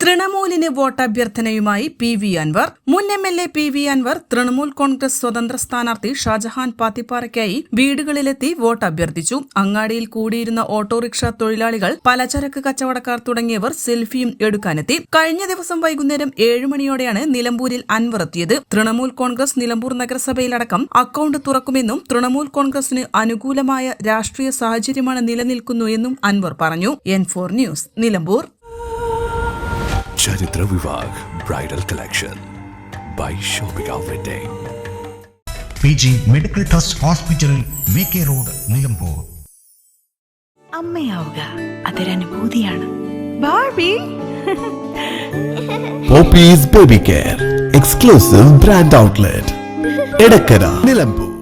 തൃണമൂലിന് വോട്ടഭ്യർത്ഥനയുമായി P V Anvar. മുൻ M L A P V Anvar Trinamool Congress സ്വതന്ത്ര സ്ഥാനാർത്ഥി ഷാജഹാൻ പാത്തിപ്പാറയ്ക്കായി വീടുകളിലെത്തി വോട്ട് അഭ്യർത്ഥിച്ചു അങ്ങാടിയിൽ കൂടിയിരുന്ന ഓട്ടോറിക്ഷ തൊഴിലാളികൾ പലചരക്ക് കച്ചവടക്കാർ തുടങ്ങിയവർ സെൽഫിയും എടുക്കാനെത്തി. കഴിഞ്ഞ ദിവസം വൈകുന്നേരം ഏഴ് മണിയോടെയാണ് നിലമ്പൂരിൽ അൻവർ എത്തിയത്. തൃണമൂൽ കോൺഗ്രസ് നിലമ്പൂർ നഗരസഭയിലടക്കം അക്കൌണ്ട് തുറക്കുമെന്നും തൃണമൂൽ കോൺഗ്രസിന് അനുകൂലമായ രാഷ്ട്രീയ സാഹചര്യമാണ് നിലനിൽക്കുന്നു എന്നും അൻവർ പറഞ്ഞു. N four news Nilambur. Charithra Vivah bridal collection by Shopika wedding P G medical trust hospital V K road Nilambur. അമ്മയാവുക. അതൊരനുഭൂതിയാണ് Barbie Poppies baby care exclusive brand outlet Edakkara Nilambur.